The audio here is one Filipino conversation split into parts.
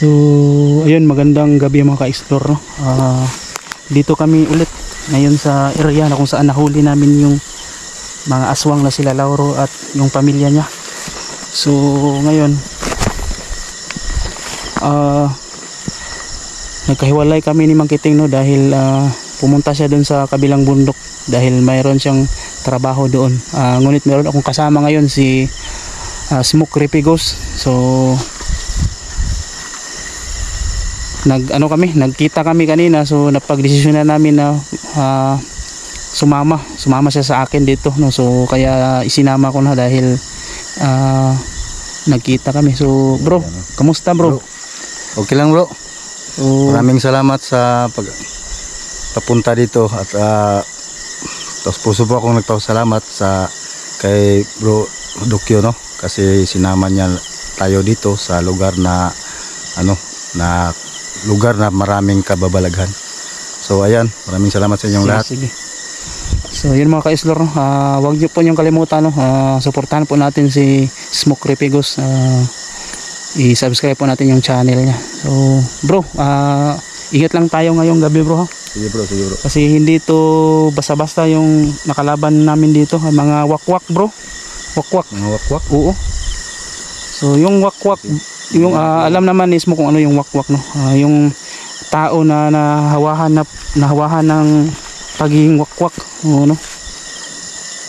So, ayun, magandang gabi mga ka-explore. No? Ah, dito kami ulit ngayon sa area na kung saan nahuli namin yung mga aswang na sila Lauro at yung pamilya niya. So, ngayon, ah, nagkahiwalay kami ni Mang Kiting no dahil ah, pumunta siya doon sa kabilang bundok dahil mayroon siyang trabaho doon. Ah, ngunit meron akong kasama ngayon si ah, Smoke Ripigos. So, nag ano kami nagkita kami kanina so napagdesisyon na namin na ah, sumama. Sumama siya sa akin dito no? So kaya isinama ko na dahil ah, nagkita kami. So bro kamusta bro, Okay lang bro. So, Maraming salamat sa pag papunta dito at uh, tapos puso po akong nagpapasalamat sa kay bro Dukyo no? Kasi sinama niya tayo dito sa lugar na ano na lugar na maraming kababalaghan. So ayan, maraming salamat sa inyong sige, lahat. sige. So yun mga ka-explore, no? Ah, huwag niyo po niyong kalimutan, no? Ah, suportahan po natin si Smoke Repigos. Ah, i-subscribe po natin yung channel niya. So bro, ah, ingat lang tayo ngayong gabi bro. Ha? Sige bro, sige bro. Kasi hindi to basta-basta yung nakalaban namin dito. Mga wakwak bro. Wakwak. Mga wakwak. Oo. So yung wakwak, yung ah, alam naman is mo kung ano yung wakwak no. Ah, yung tao na nahawahan na nahawahan ng pagiging wakwak, no.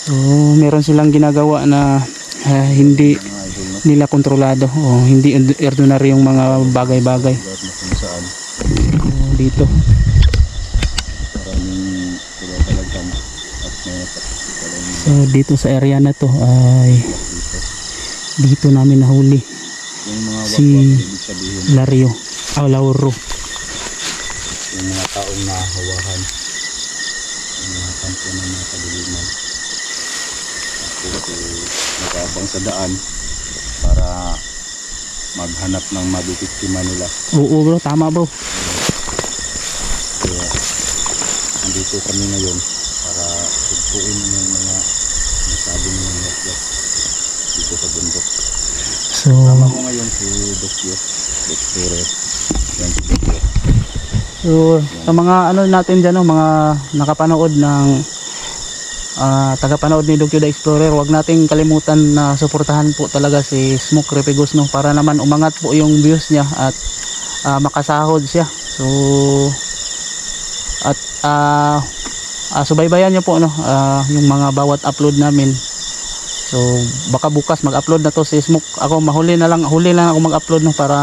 So meron silang ginagawa na ah, hindi nila kontrolado o hindi ordinary yung mga bagay-bagay Oo, dito. So dito sa area na to ay dito namin nahuli Si- Lario, ah, Lauro. yung mga taong nahawahan yung mga kampo ng mga eh, nag-aabang sa daan para maghanap ng mabibiktima nila. Oo bro, tama bro. kaya nandito kami ngayon para tugtuin yung mga nasabing ng wakwak dito sa bundok So Tama ko ngayon si Dokyo Doktor yan si Dokyo So, sa mga ano natin dyan, no, mga nakapanood ng ah, tagapanood ni Dr. The Explorer, wag nating kalimutan na suportahan po talaga si Smoke Repigos no, para naman umangat po yung views niya at ah, makasahod siya. So, at ah ah, subaybayan niyo po no, ah, yung mga bawat upload namin. So, baka bukas mag-upload na to si Smoke. Ako mahuli na lang, huli lang ako mag-upload no para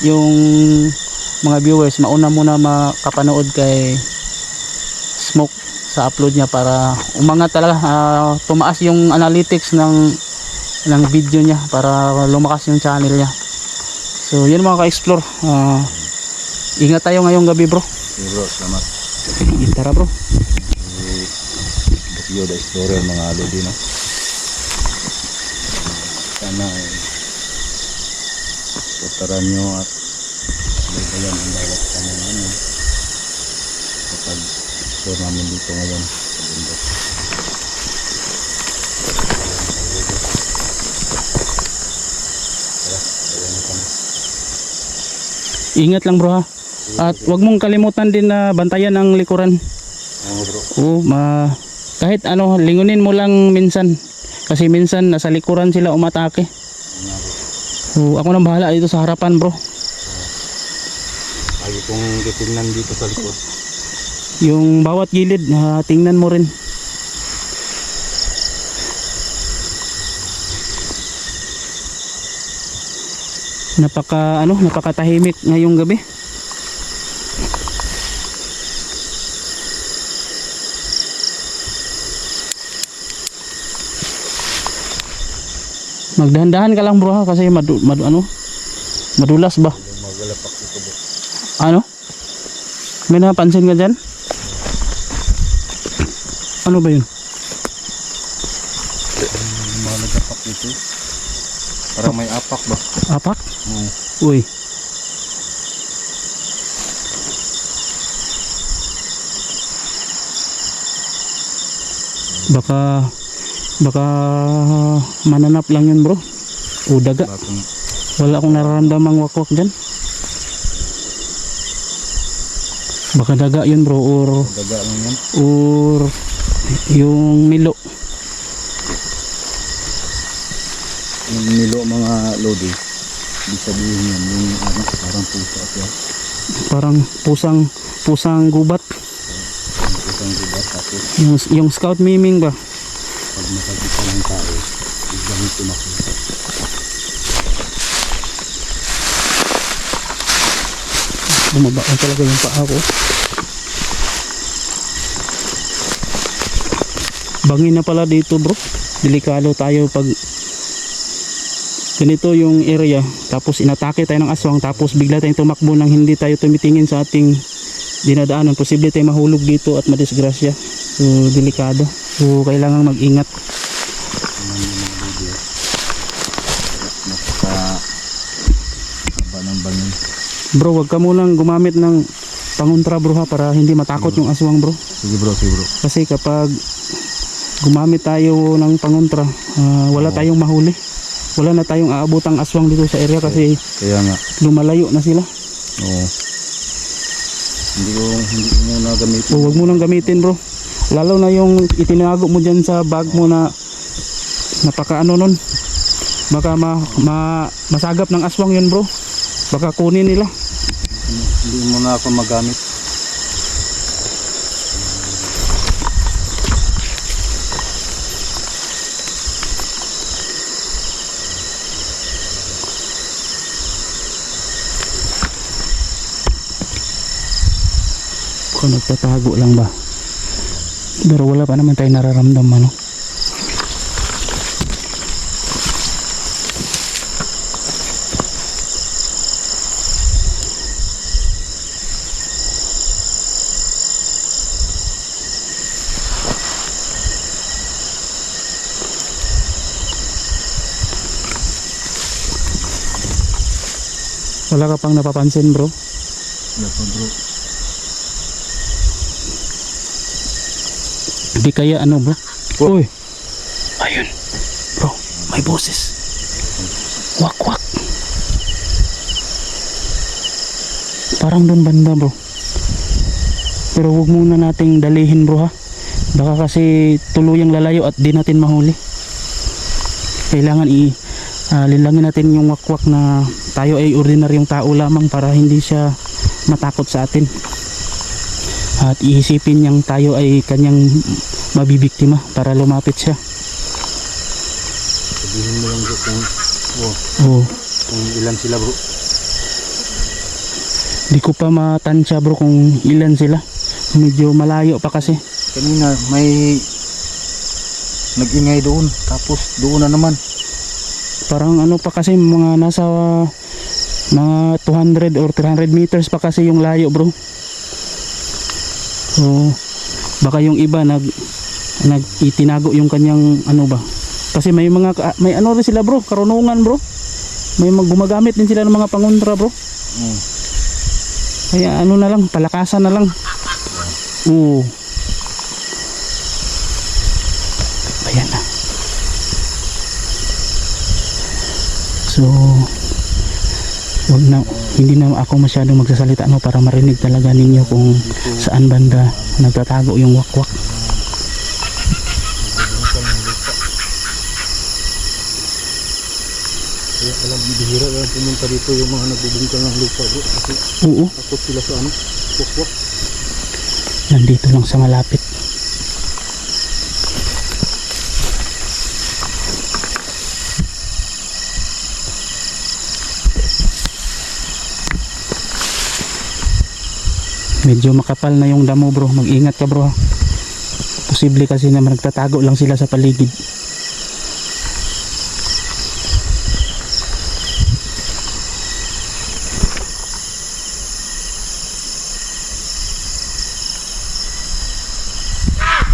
yung mga viewers mauna muna makapanood kay Smoke sa upload niya para umangat talaga. Ah, tumaas yung analytics ng ng video niya para lumakas yung channel niya. So yun mga ka-explore. Ah, ingat tayo ngayong gabi bro. Si bro. Salamat. Tara bro. Dokyo the Explorer mga lodi no sana eh putaran nyo at baybayan ang bawat kanyang ano. Kapag explore namin dito ngayon sa bundok ingat lang bro ha. At wag mong kalimutan din na bantayan ang likuran. Oo bro. Oo, ma kahit ano, lingunin mo lang minsan. Kasi minsan nasa likuran sila umatake. So, ako nang bahala dito sa harapan, bro. lagi kong titingnan dito sa likod Yung bawat gilid, ah, tingnan mo rin. Napaka ano, napakatahimik ngayong gabi. Magdahan-dahan ka lang bro ha kasi madu, madu ano madulas ba? magalapak bro Ano? May napansin ka dyan? Ano ba yun? nagapak dito parang may apak ba Apak? Oo. Uy. Baka baka mananap lang yun bro. O daga. Wala akong nararamdamang wakwak dyan. Baka daga yun bro or Daga lang yan. or yung milo. Yung nilo mga lodi. Ibig sabihin yan. Yung ano, parang puso at yan. Parang pusang pusang gubat. Pusang diba? Tapos Yung, yung scout miming ba? Pag nakakita ng tao, biglang tumakbo. Bumaba ko talaga yung paa ko. Bangin na pala dito bro. Delikado tayo pag ganito yung area tapos inatake tayo ng aswang tapos bigla tayong tumakbo nang hindi tayo tumitingin sa ating dinadaanan posible tayo mahulog dito at madisgrasya so delikado so kailangan mag-ingat bro wag ka munang gumamit ng pangontra bro ha para hindi matakot yung aswang bro Sige bro, sige bro. Kasi kapag gumamit tayo ng pangontra, ah, wala Oo. tayong mahuli. Wala na tayong aabutang aswang dito sa area kasi Kaya nga, lumalayo na sila. oo. Hindi ko, hindi ko muna gamitin. So wag mo nang gamitin bro. Lalo na yung itinago mo dyan sa bag mo na napaka ano nun. Baka ma, ma, masagap ng aswang yun bro. Baka kunin nila. Hindi muna ako magamit. Kung nagtatago lang ba. Pero wala pa naman tayo nararamdaman no. Wala ka pang napapansin bro. Wala pa bro. Di kaya ano bro? Uy. Ayun. Bro, may boses. Wak wak. Parang doon banda bro. Pero wag muna nating dalihin bro ha. Baka kasi tuluyang lalayo at di natin mahuli. Kailangan i ah, linlangin natin yung wakwak na tayo ay ordinaryong tao lamang para hindi siya matakot sa atin at iisipin niyang tayo ay kanyang mabibiktima para lumapit siya. Sabihin mo lang bro kung, oh, Oo. kung ilan sila bro. Di ko pa matansya bro kung ilan sila. Medyo malayo pa kasi. Kanina may nag-ingay doon. Tapos doon na naman. Parang ano pa kasi mga nasa mga 200 or 300 meters pa kasi yung layo bro. So baka yung iba nag nag itinago yung kanyang ano ba. Kasi may mga may ano rin sila bro, karunungan bro. May mag gumagamit din sila ng mga pangontra bro. Oh. Kaya ano na lang, palakasan na lang. Oo. Ayan na. So, wag na, hindi na ako masyadong magsasalita no para marinig talaga ninyo kung saan banda nagtatago yung wakwak. Kaya alam, bihira lang pumunta dito yung mga nagbubungkal ng lupa bro. Kasi Oo, takot sila sa ano, wakwak. nandito lang sa malapit. Medyo makapal na yung damo bro. Mag-ingat ka bro. Posible kasi naman nagtatago lang sila sa paligid.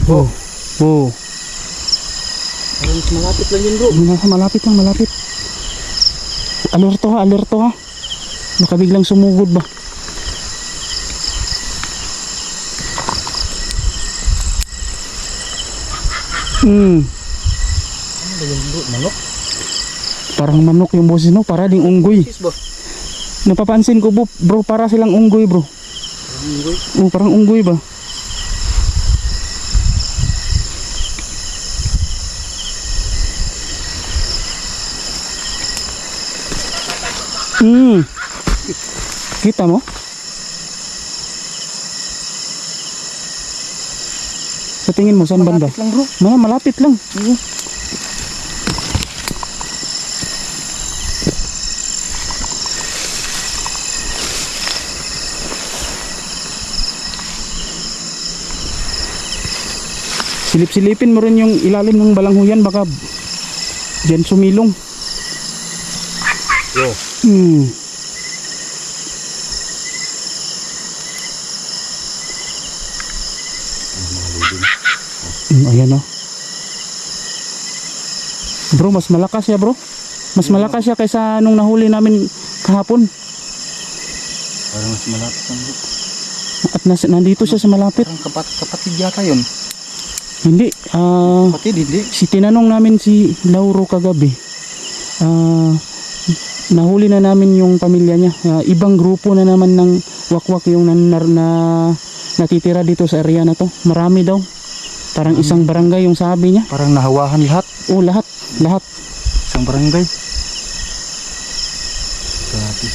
Oh. Oh. Ay, mas malapit lang yun bro. Malapit lang, malapit. Alerto ha, alerto ha. Baka biglang sumugod ba? Hmm, Ano ba yun bro? Manok? parang manok yung boses no, para ding unggoy. Napapansin ko bro, bro para silang unggoy bro. Oh, parang unggoy ba? Hmm. Kita mo? Sa tingin mo, saan banda? Malapit lang bro. Mga malapit lang. Silip-silipin mo rin yung ilalim ng balanghuyan baka diyan sumilong. Yo. Hmm. Hmm, ayan o. Bro, mas malakas siya bro. Mas malakas siya kaysa nung nahuli namin kahapon. Parang mas malapit lang bro. At nas, nandito siya sa malapit. Parang kapat kapatid yata yun. Hindi. ah Kapatid hindi. si tinanong namin si Lauro kagabi. Ah nahuli na namin yung pamilya niya. Ah, ibang grupo na naman ng wakwak yung nan, na, na natitira dito sa area na to. Marami daw. Parang isang barangay yung sabi niya. Parang nahawahan lahat. Oh, lahat. Lahat. Isang barangay. Grabe.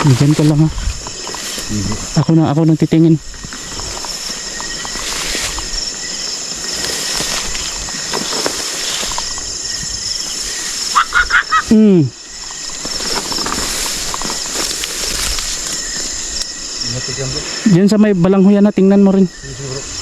Diyan ka lang ha. Ako na ako nang titingin. Lapit yan sa may balanghuyan na tingnan mo rin. Sige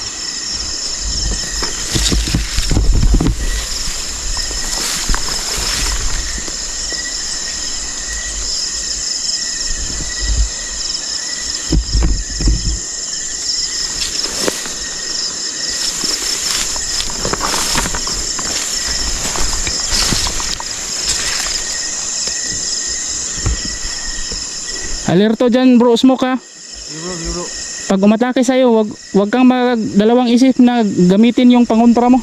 Alerto dyan bro, smoke ha. Bro, bro. Pag umatake sa'yo, wag, wag kang magdalawang isip na gamitin yung pangontra mo.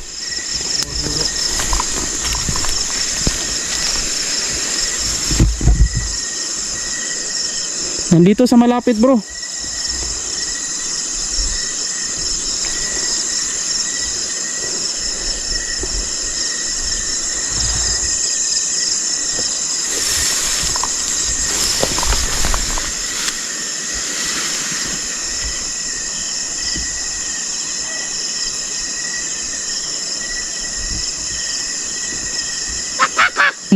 Nandito sa malapit bro.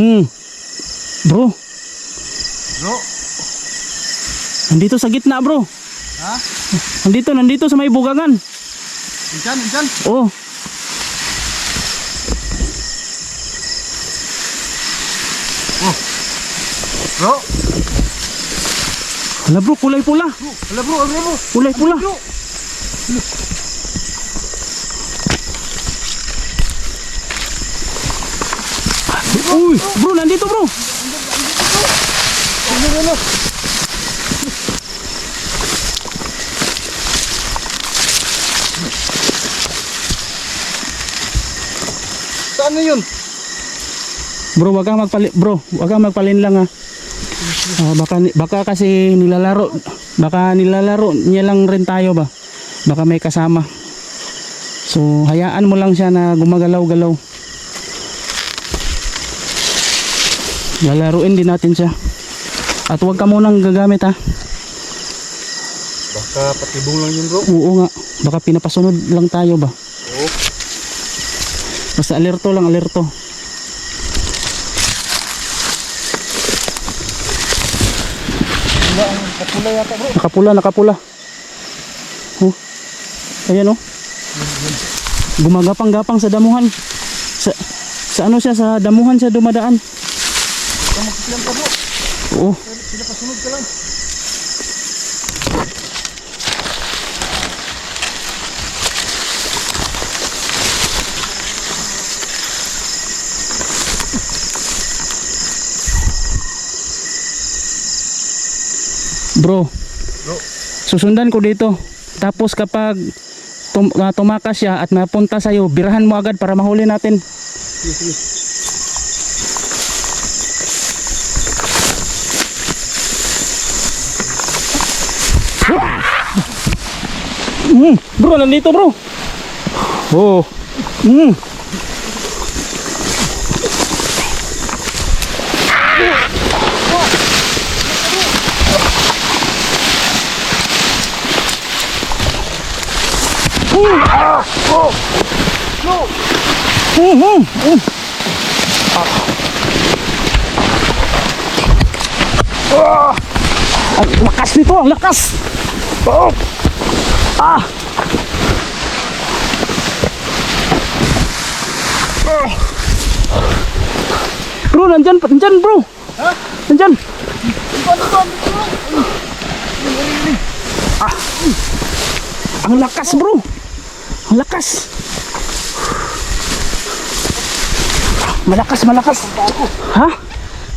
Hmm. Bro, Bro. nandito sa gitna bro. Ha? Nandito, nandito sa may bugangan. Diyan, diyan. Oh. Bro. Hala bro, kulay pula. Hala bro, hala bro. Kulay pula. Bro. Uy, bro, nandito bro. Na yun? Bro, wag kang magpali bro, wag kang magpalin lang ha. Ah, baka baka kasi nilalaro baka nilalaro niya lang rin tayo ba. Baka may kasama. So, hayaan mo lang siya na gumagalaw-galaw. Lalaruin din natin siya. At huwag ka munang gagamit ha. Baka patibong lang yun bro. Oo nga. Baka pinapasunod lang tayo ba. Basta alerto lang, alerto. Wala ang kapula yata bro. Nakapula, nakapula. Oh. Ayan oh. Gumagapang-gapang sa damuhan. Sa, sa ano siya, sa damuhan siya dumadaan. Baka magkisilang ka bro. Oo. Pinapasunod ka lang. Bro. Bro. Susundan ko dito. Tapos kapag tum uh, tumakas siya at napunta sa iyo, birahan mo agad para mahuli natin. Mm, bro, nandito bro. Oh. Mm. Ah. Lakas lakas. Oh. Ah. Bro, nandyan, nandyan bro. Ha? Ah. Ang lakas bro. Ang lakas. Malakas, malakas. Ha?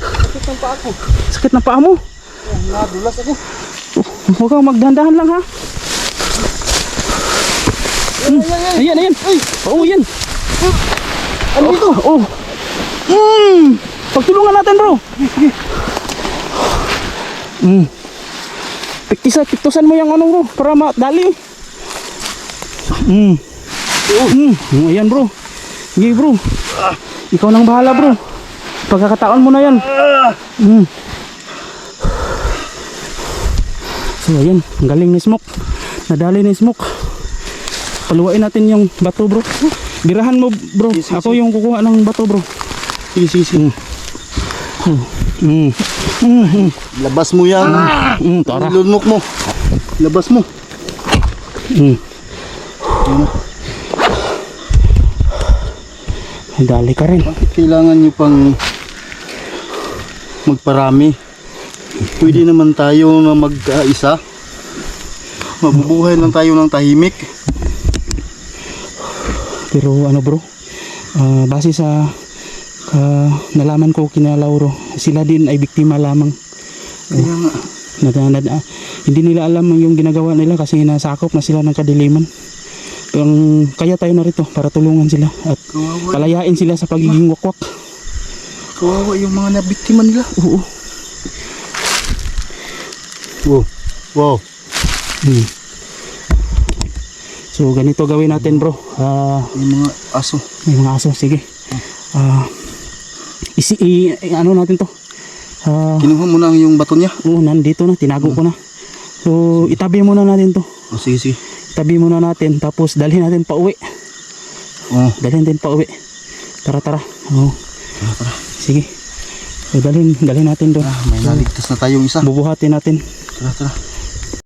Sakit ng paa ko. Sakit ng paa mo? Nadulas ako. Huwag kang magdahan-dahan lang ha. Hmm. Ayan, ayan. Oo, yan. Ano ito? Oh. Hmm. Pagtulungan natin, bro. Hmm. Piktisa, piktusan mo yung ano, bro, para madali. Hmm. Hmm, Ayan, bro. Sige, bro. Ikaw nang bahala, bro. Pagkakataon mo na yan. Hmm. So ayan, ang galing ni Smoke. Nadali ni Smoke. Paluwain natin yung bato bro. Birahan mo bro. Ako yung kukuha ng bato bro. Sige, sige, sige. Mm. Mm. Mm. Labas mo yan. Mm, tara. Lunok mo. Labas mo. Mm. Ay, Dali ka rin. Bakit kailangan nyo pang magparami? Pwede naman tayo na mag-isa. Mabubuhay lang tayo ng tahimik. Pero ano bro, ah, base sa ah, nalaman ko kina Lauro, sila din ay biktima lamang. Kaya nga, na, na, na, hindi nila alam yung ginagawa nila kasi nasakop na sila ng kadiliman. Ang, kaya tayo narito para tulungan sila at kawawa, palayain sila sa pagiging wakwak. kawawa yung mga nabiktima nila. Oo. Wow. Wow. Hmm. So ganito gawin natin bro. Ah, Yung mga aso. may mga aso, sige. Ah, isi, i, i- ano natin to? Ah, Kinuha mo na yung bato niya. oo, nandito na, tinago ko na. So itabi muna natin to. O sige, sige. Itabi muna natin tapos dalhin natin pa uwi. Oh, Dalhin din pa uwi. Tara, tara. Oo. tara, tara. Sige. So, dalhin, dalhin natin doon. Ah, may naligtas na tayong isa. Bubuhatin natin. Tara, tara.